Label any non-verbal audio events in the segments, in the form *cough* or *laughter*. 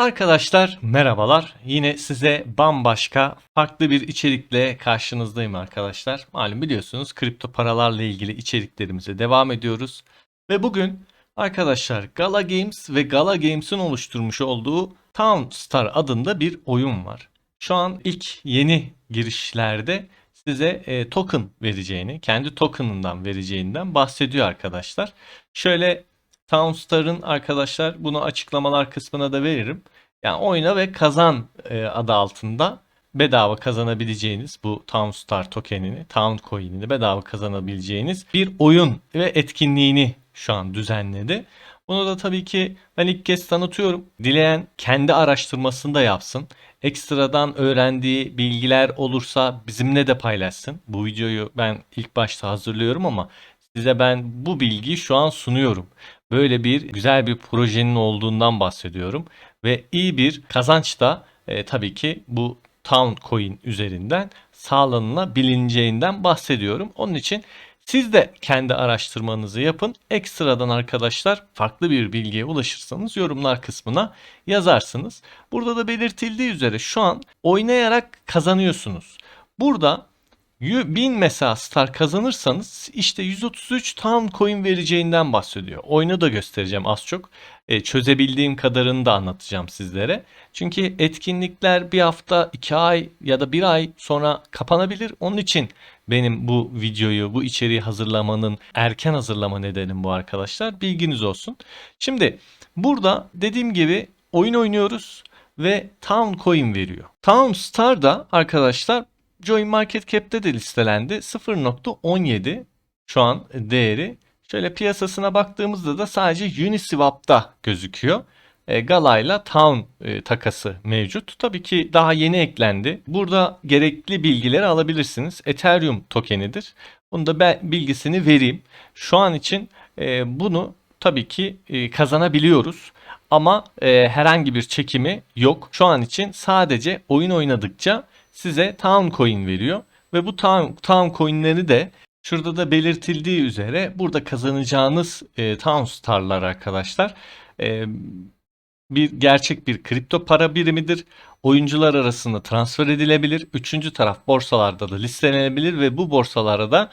Arkadaşlar merhabalar. Yine size bambaşka farklı bir içerikle karşınızdayım arkadaşlar. Malum biliyorsunuz kripto paralarla ilgili içeriklerimize devam ediyoruz. Ve bugün arkadaşlar Gala Games ve Gala Games'in oluşturmuş olduğu Town Star adında bir oyun var. Şu an ilk yeni girişlerde size e, token vereceğini, kendi token'ından vereceğinden bahsediyor arkadaşlar. Şöyle Townstar'ın arkadaşlar bunu açıklamalar kısmına da veririm. Yani oyna ve kazan e, adı altında bedava kazanabileceğiniz bu Townstar tokenini, Town coin'ini bedava kazanabileceğiniz bir oyun ve etkinliğini şu an düzenledi. Bunu da tabii ki ben ilk kez tanıtıyorum. Dileyen kendi araştırmasını da yapsın. Ekstradan öğrendiği bilgiler olursa bizimle de paylaşsın. Bu videoyu ben ilk başta hazırlıyorum ama size ben bu bilgiyi şu an sunuyorum. Böyle bir güzel bir projenin olduğundan bahsediyorum ve iyi bir kazanç da e, tabii ki bu Town Coin üzerinden sağlanılabileceğinden bahsediyorum. Onun için siz de kendi araştırmanızı yapın. Ekstradan arkadaşlar farklı bir bilgiye ulaşırsanız yorumlar kısmına yazarsınız. Burada da belirtildiği üzere şu an oynayarak kazanıyorsunuz. Burada 1000 mesela star kazanırsanız işte 133 town coin vereceğinden bahsediyor. Oyunu da göstereceğim az çok. E, çözebildiğim kadarını da anlatacağım sizlere. Çünkü etkinlikler bir hafta, iki ay ya da bir ay sonra kapanabilir. Onun için benim bu videoyu, bu içeriği hazırlamanın erken hazırlama nedenim bu arkadaşlar. Bilginiz olsun. Şimdi burada dediğim gibi oyun oynuyoruz ve Town Coin veriyor. Town Star da arkadaşlar Join Market Cap'te de listelendi. 0.17 şu an değeri. Şöyle piyasasına baktığımızda da sadece Uniswap'ta gözüküyor. E, Gala ile Town e, takası mevcut. Tabii ki daha yeni eklendi. Burada gerekli bilgileri alabilirsiniz. Ethereum tokenidir. Bunu da ben bilgisini vereyim. Şu an için e, bunu tabii ki kazanabiliyoruz. Ama herhangi bir çekimi yok. Şu an için sadece oyun oynadıkça size Town Coin veriyor. Ve bu Town, town Coin'leri de şurada da belirtildiği üzere burada kazanacağınız e, Town Star'lar arkadaşlar e, bir gerçek bir kripto para birimidir. Oyuncular arasında transfer edilebilir. Üçüncü taraf borsalarda da listelenebilir ve bu borsalara da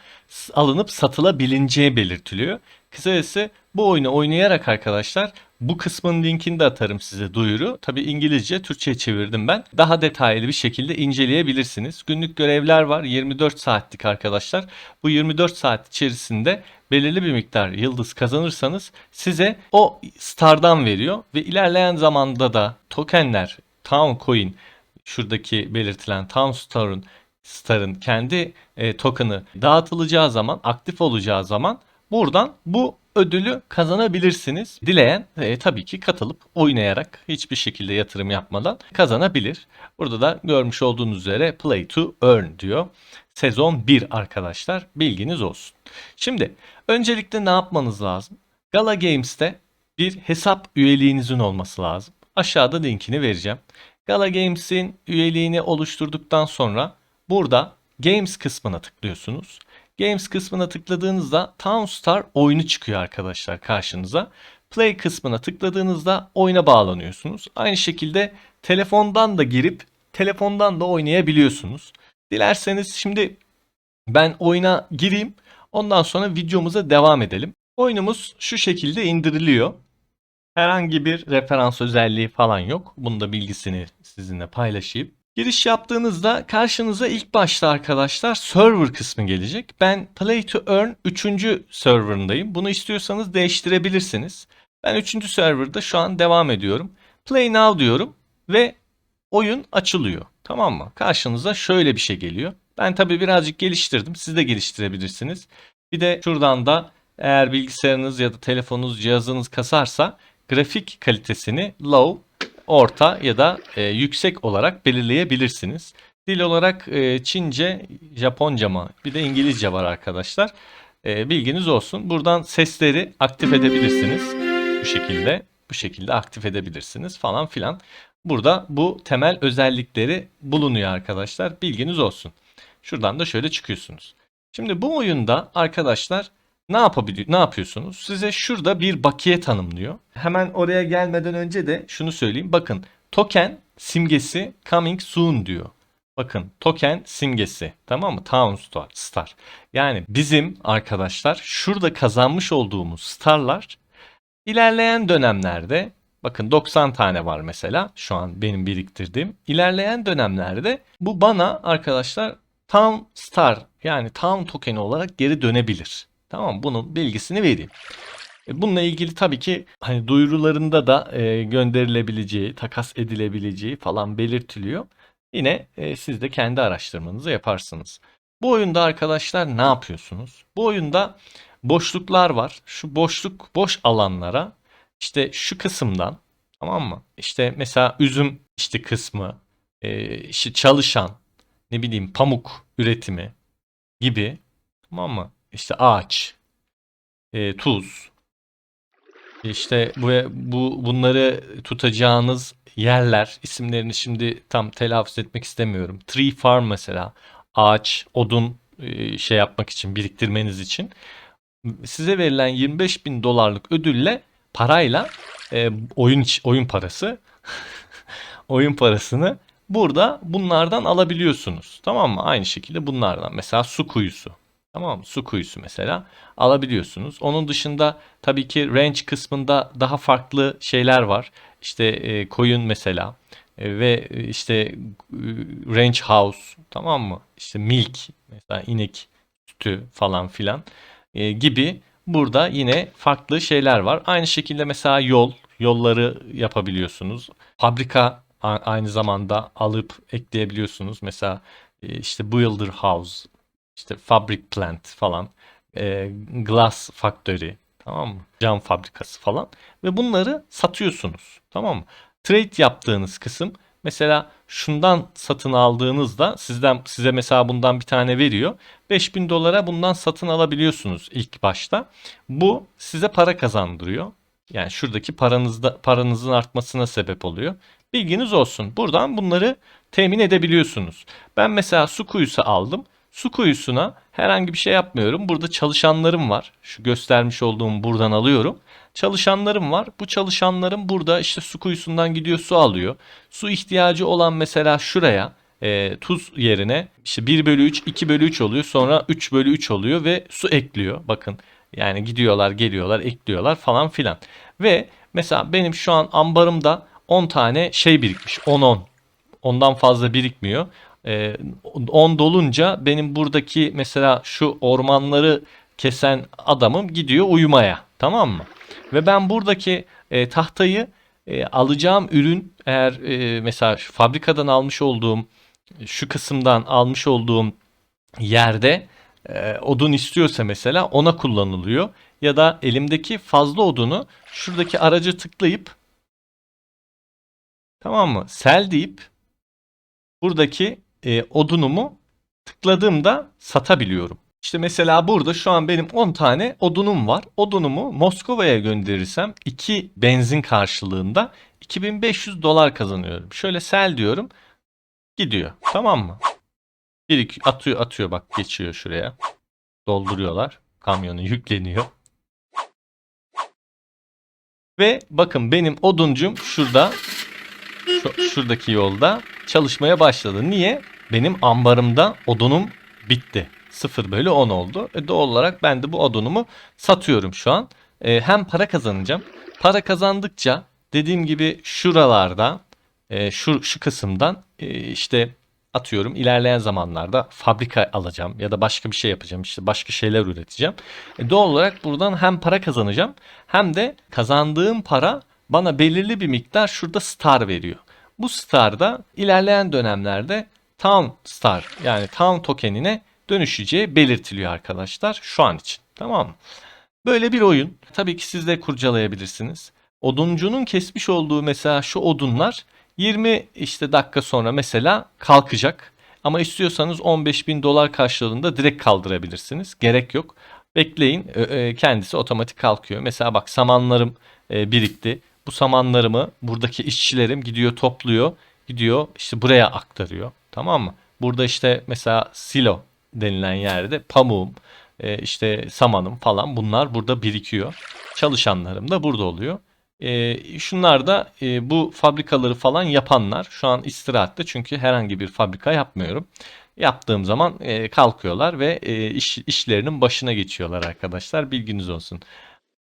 alınıp satılabileceği belirtiliyor. Kısacası bu oyunu oynayarak arkadaşlar bu kısmın linkini de atarım size duyuru. Tabi İngilizce, Türkçe'ye çevirdim ben. Daha detaylı bir şekilde inceleyebilirsiniz. Günlük görevler var. 24 saatlik arkadaşlar. Bu 24 saat içerisinde belirli bir miktar yıldız kazanırsanız size o stardan veriyor ve ilerleyen zamanda da tokenler, Town Coin şuradaki belirtilen Town Star'ın Star'ın kendi e, token'ı dağıtılacağı zaman, aktif olacağı zaman buradan bu ödülü kazanabilirsiniz. Dileyen e, tabii ki katılıp oynayarak hiçbir şekilde yatırım yapmadan kazanabilir. Burada da görmüş olduğunuz üzere play to earn diyor. Sezon 1 arkadaşlar bilginiz olsun. Şimdi öncelikle ne yapmanız lazım? Gala Games'te bir hesap üyeliğinizin olması lazım. Aşağıda linkini vereceğim. Gala Games'in üyeliğini oluşturduktan sonra burada Games kısmına tıklıyorsunuz. Games kısmına tıkladığınızda Town Star oyunu çıkıyor arkadaşlar karşınıza. Play kısmına tıkladığınızda oyuna bağlanıyorsunuz. Aynı şekilde telefondan da girip telefondan da oynayabiliyorsunuz. Dilerseniz şimdi ben oyuna gireyim. Ondan sonra videomuza devam edelim. Oyunumuz şu şekilde indiriliyor. Herhangi bir referans özelliği falan yok. Bunun da bilgisini sizinle paylaşayım. Giriş yaptığınızda karşınıza ilk başta arkadaşlar server kısmı gelecek. Ben Play to Earn 3. serverındayım. Bunu istiyorsanız değiştirebilirsiniz. Ben 3. serverda şu an devam ediyorum. Play Now diyorum ve oyun açılıyor. Tamam mı? Karşınıza şöyle bir şey geliyor. Ben tabi birazcık geliştirdim. Siz de geliştirebilirsiniz. Bir de şuradan da eğer bilgisayarınız ya da telefonunuz cihazınız kasarsa grafik kalitesini low orta ya da e, yüksek olarak belirleyebilirsiniz. Dil olarak e, Çince, Japonca mı bir de İngilizce var arkadaşlar. E, bilginiz olsun. Buradan sesleri aktif edebilirsiniz. Bu şekilde bu şekilde aktif edebilirsiniz falan filan. Burada bu temel özellikleri bulunuyor arkadaşlar. Bilginiz olsun. Şuradan da şöyle çıkıyorsunuz. Şimdi bu oyunda arkadaşlar ne yapabiliyor? Ne yapıyorsunuz? Size şurada bir bakiye tanımlıyor. Hemen oraya gelmeden önce de şunu söyleyeyim. Bakın token simgesi coming soon diyor. Bakın token simgesi tamam mı? Town Star. star. Yani bizim arkadaşlar şurada kazanmış olduğumuz starlar ilerleyen dönemlerde bakın 90 tane var mesela şu an benim biriktirdiğim. İlerleyen dönemlerde bu bana arkadaşlar Town Star yani Town tokeni olarak geri dönebilir. Tamam? Bunun bilgisini vereyim. E, Bununla ilgili tabii ki hani duyurularında da e, gönderilebileceği, takas edilebileceği falan belirtiliyor. Yine e, siz de kendi araştırmanızı yaparsınız. Bu oyunda arkadaşlar ne yapıyorsunuz? Bu oyunda boşluklar var. Şu boşluk boş alanlara işte şu kısımdan tamam mı? İşte mesela üzüm işte kısmı, işte çalışan, ne bileyim pamuk üretimi gibi tamam mı? İşte ağaç, e, tuz, işte bu, bu bunları tutacağınız yerler isimlerini şimdi tam telaffuz etmek istemiyorum. Tree farm mesela ağaç, odun e, şey yapmak için biriktirmeniz için size verilen 25 bin dolarlık ödülle parayla e, oyun oyun parası *laughs* oyun parasını burada bunlardan alabiliyorsunuz. Tamam mı? Aynı şekilde bunlardan mesela su kuyusu. Tamam? Su kuyusu mesela alabiliyorsunuz. Onun dışında tabii ki range kısmında daha farklı şeyler var. İşte e, koyun mesela e, ve e, işte e, range house tamam mı? İşte milk mesela inek sütü falan filan e, gibi burada yine farklı şeyler var. Aynı şekilde mesela yol, yolları yapabiliyorsunuz. Fabrika aynı zamanda alıp ekleyebiliyorsunuz. Mesela e, işte builder house, işte fabric plant falan, e, glass factory, tamam mı? Cam fabrikası falan ve bunları satıyorsunuz. Tamam mı? Trade yaptığınız kısım mesela şundan satın aldığınızda sizden size mesela bundan bir tane veriyor. 5000 dolara bundan satın alabiliyorsunuz ilk başta. Bu size para kazandırıyor. Yani şuradaki paranızda paranızın artmasına sebep oluyor. Bilginiz olsun. Buradan bunları temin edebiliyorsunuz. Ben mesela su kuyusu aldım. Su kuyusuna herhangi bir şey yapmıyorum. Burada çalışanlarım var. Şu göstermiş olduğum buradan alıyorum. Çalışanlarım var. Bu çalışanlarım burada işte su kuyusundan gidiyor su alıyor. Su ihtiyacı olan mesela şuraya e, tuz yerine işte 1 bölü 3, 2 bölü 3 oluyor. Sonra 3 bölü 3 oluyor ve su ekliyor. Bakın yani gidiyorlar geliyorlar ekliyorlar falan filan. Ve mesela benim şu an ambarımda 10 tane şey birikmiş. 10-10. Ondan fazla birikmiyor. Ee, 10 dolunca benim buradaki mesela şu ormanları kesen adamım gidiyor uyumaya. Tamam mı? Ve ben buradaki e, tahtayı e, alacağım ürün eğer e, mesela fabrikadan almış olduğum şu kısımdan almış olduğum yerde e, odun istiyorsa mesela ona kullanılıyor. Ya da elimdeki fazla odunu şuradaki aracı tıklayıp tamam mı? Sel deyip buradaki e, odunumu tıkladığımda satabiliyorum. İşte mesela burada şu an benim 10 tane odunum var. Odunumu Moskova'ya gönderirsem 2 benzin karşılığında 2500 dolar kazanıyorum. Şöyle sel diyorum. Gidiyor. Tamam mı? Bir iki atıyor atıyor bak geçiyor şuraya. Dolduruyorlar. Kamyonu yükleniyor. Ve bakın benim oduncum şurada şu, şuradaki yolda çalışmaya başladı. Niye? Benim ambarımda odunum bitti. 0 bölü 10 oldu. E doğal olarak ben de bu odunumu satıyorum şu an. E, hem para kazanacağım. Para kazandıkça dediğim gibi şuralarda e, şu, şu kısımdan e, işte atıyorum ilerleyen zamanlarda fabrika alacağım ya da başka bir şey yapacağım işte başka şeyler üreteceğim. E, doğal olarak buradan hem para kazanacağım hem de kazandığım para bana belirli bir miktar şurada star veriyor. Bu star da ilerleyen dönemlerde Town Star yani Town tokenine dönüşeceği belirtiliyor arkadaşlar şu an için. Tamam mı? Böyle bir oyun. Tabii ki siz de kurcalayabilirsiniz. Oduncunun kesmiş olduğu mesela şu odunlar 20 işte dakika sonra mesela kalkacak. Ama istiyorsanız 15 bin dolar karşılığında direkt kaldırabilirsiniz. Gerek yok. Bekleyin kendisi otomatik kalkıyor. Mesela bak samanlarım e, birikti. Bu samanlarımı buradaki işçilerim gidiyor topluyor. Gidiyor işte buraya aktarıyor. Tamam mı? Burada işte mesela silo denilen yerde pamuğum, e, işte samanım falan bunlar burada birikiyor. Çalışanlarım da burada oluyor. E, şunlar da e, bu fabrikaları falan yapanlar. Şu an istirahatte çünkü herhangi bir fabrika yapmıyorum. Yaptığım zaman e, kalkıyorlar ve iş, işlerinin başına geçiyorlar arkadaşlar. Bilginiz olsun.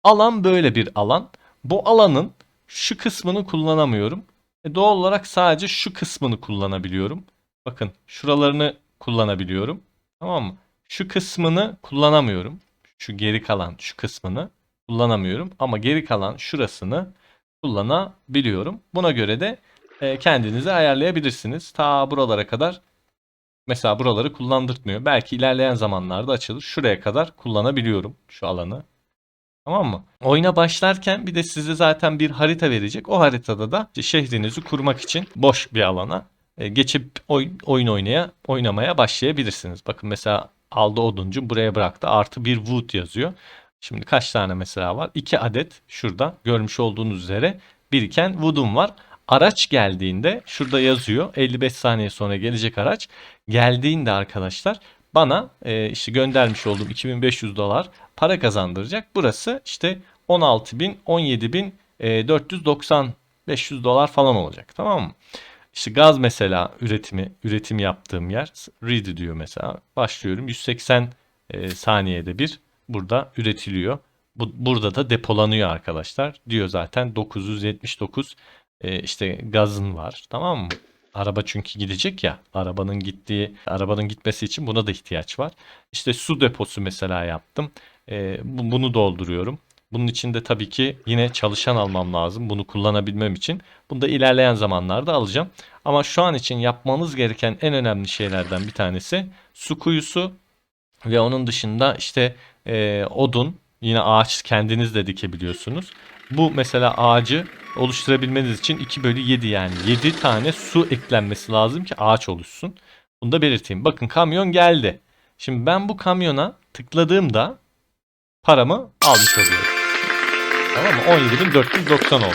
Alan böyle bir alan. Bu alanın şu kısmını kullanamıyorum. E, doğal olarak sadece şu kısmını kullanabiliyorum. Bakın şuralarını kullanabiliyorum. Tamam mı? Şu kısmını kullanamıyorum. Şu geri kalan şu kısmını kullanamıyorum. Ama geri kalan şurasını kullanabiliyorum. Buna göre de e, kendinizi ayarlayabilirsiniz. Ta buralara kadar mesela buraları kullandırtmıyor. Belki ilerleyen zamanlarda açılır. Şuraya kadar kullanabiliyorum şu alanı. Tamam mı? Oyuna başlarken bir de size zaten bir harita verecek. O haritada da işte şehrinizi kurmak için boş bir alana e, geçip oyun, oyun oynaya oynamaya başlayabilirsiniz. Bakın mesela aldı oduncu buraya bıraktı. Artı bir wood yazıyor. Şimdi kaç tane mesela var? 2 adet şurada görmüş olduğunuz üzere biriken wood'um var. Araç geldiğinde şurada yazıyor 55 saniye sonra gelecek araç. Geldiğinde arkadaşlar bana e, işte göndermiş olduğum 2500 dolar para kazandıracak. Burası işte 16.000 17.000 e, 490 500 dolar falan olacak tamam mı? İşte gaz mesela üretimi üretim yaptığım yer ready diyor mesela. Başlıyorum 180 e, saniyede bir burada üretiliyor. Bu, burada da depolanıyor arkadaşlar. Diyor zaten 979 e, işte gazın var. Tamam mı? Araba çünkü gidecek ya. Arabanın gittiği, arabanın gitmesi için buna da ihtiyaç var. İşte su deposu mesela yaptım. E, bu- bunu dolduruyorum. Bunun için de tabii ki yine çalışan almam lazım. Bunu kullanabilmem için. Bunu da ilerleyen zamanlarda alacağım. Ama şu an için yapmanız gereken en önemli şeylerden bir tanesi su kuyusu ve onun dışında işte e, odun. Yine ağaç kendiniz de dikebiliyorsunuz. Bu mesela ağacı oluşturabilmeniz için 2 bölü 7 yani 7 tane su eklenmesi lazım ki ağaç oluşsun. Bunu da belirteyim. Bakın kamyon geldi. Şimdi ben bu kamyona tıkladığımda paramı almış oluyorum. Tamam mı? 17.490 oldu.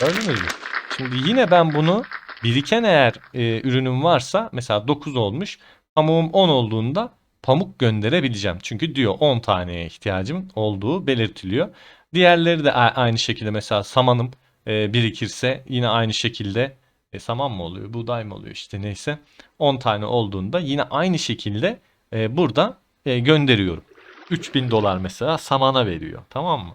Gördünüz mü? Şimdi yine ben bunu biriken eğer e, ürünüm varsa mesela 9 olmuş. Pamuğum 10 olduğunda pamuk gönderebileceğim. Çünkü diyor 10 taneye ihtiyacım olduğu belirtiliyor. Diğerleri de aynı şekilde mesela samanım e, birikirse yine aynı şekilde e, saman mı oluyor, buğday mı oluyor işte neyse 10 tane olduğunda yine aynı şekilde e, burada e, gönderiyorum. 3000 dolar mesela samana veriyor. Tamam mı?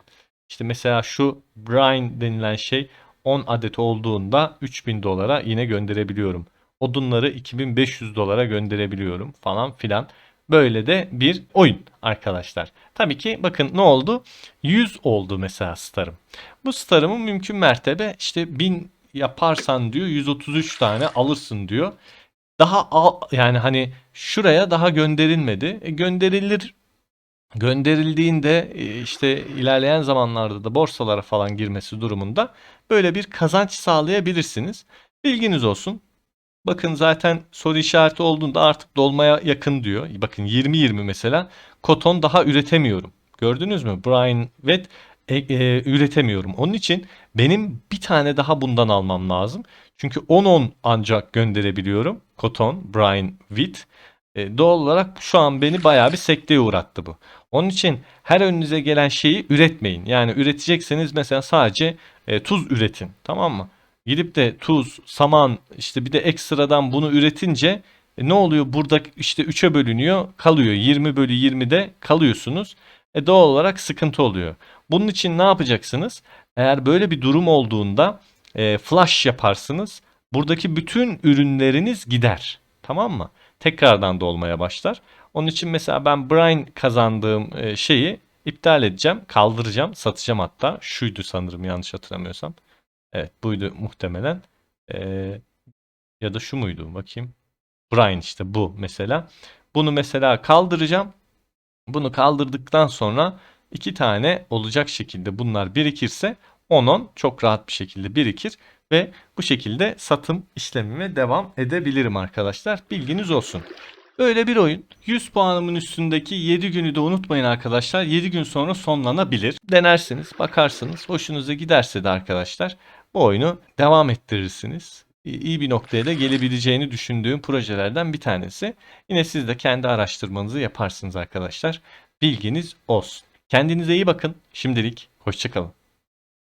İşte mesela şu brine denilen şey 10 adet olduğunda 3000 dolara yine gönderebiliyorum. Odunları 2500 dolara gönderebiliyorum falan filan. Böyle de bir oyun arkadaşlar. Tabii ki bakın ne oldu? 100 oldu mesela starım. Bu starımı mümkün mertebe işte 1000 yaparsan diyor 133 tane alırsın diyor. Daha al, yani hani şuraya daha gönderilmedi. E, gönderilir gönderildiğinde e, işte ilerleyen zamanlarda da borsalara falan girmesi durumunda böyle bir kazanç sağlayabilirsiniz. Bilginiz olsun. Bakın zaten soru işareti olduğunda artık dolmaya yakın diyor. Bakın 20-20 mesela koton daha üretemiyorum. Gördünüz mü? Brian Wet e, e, üretemiyorum. Onun için benim bir tane daha bundan almam lazım. Çünkü 10-10 ancak gönderebiliyorum. Koton, Brian Wheat. E, doğal olarak şu an beni bayağı bir sekteye uğrattı bu. Onun için her önünüze gelen şeyi üretmeyin. Yani üretecekseniz mesela sadece e, tuz üretin. Tamam mı? Gidip de tuz, saman işte bir de ekstradan bunu üretince e, ne oluyor? Burada işte 3'e bölünüyor kalıyor. 20 bölü 20'de kalıyorsunuz. E doğal olarak sıkıntı oluyor. Bunun için ne yapacaksınız? Eğer böyle bir durum olduğunda e, flash yaparsınız. Buradaki bütün ürünleriniz gider. Tamam mı? Tekrardan dolmaya başlar. Onun için mesela ben Brine kazandığım e, şeyi iptal edeceğim. Kaldıracağım. Satacağım hatta. Şuydu sanırım yanlış hatırlamıyorsam. Evet buydu muhtemelen. Ee, ya da şu muydu bakayım. Brine işte bu mesela. Bunu mesela kaldıracağım. Bunu kaldırdıktan sonra iki tane olacak şekilde bunlar birikirse 10-10 çok rahat bir şekilde birikir ve bu şekilde satım işlemime devam edebilirim arkadaşlar. Bilginiz olsun. Böyle bir oyun. 100 puanımın üstündeki 7 günü de unutmayın arkadaşlar. 7 gün sonra sonlanabilir. Denersiniz, bakarsınız. Hoşunuza giderse de arkadaşlar bu oyunu devam ettirirsiniz. İyi bir noktaya da gelebileceğini düşündüğüm projelerden bir tanesi. Yine siz de kendi araştırmanızı yaparsınız arkadaşlar. Bilginiz olsun. Kendinize iyi bakın. Şimdilik hoşçakalın.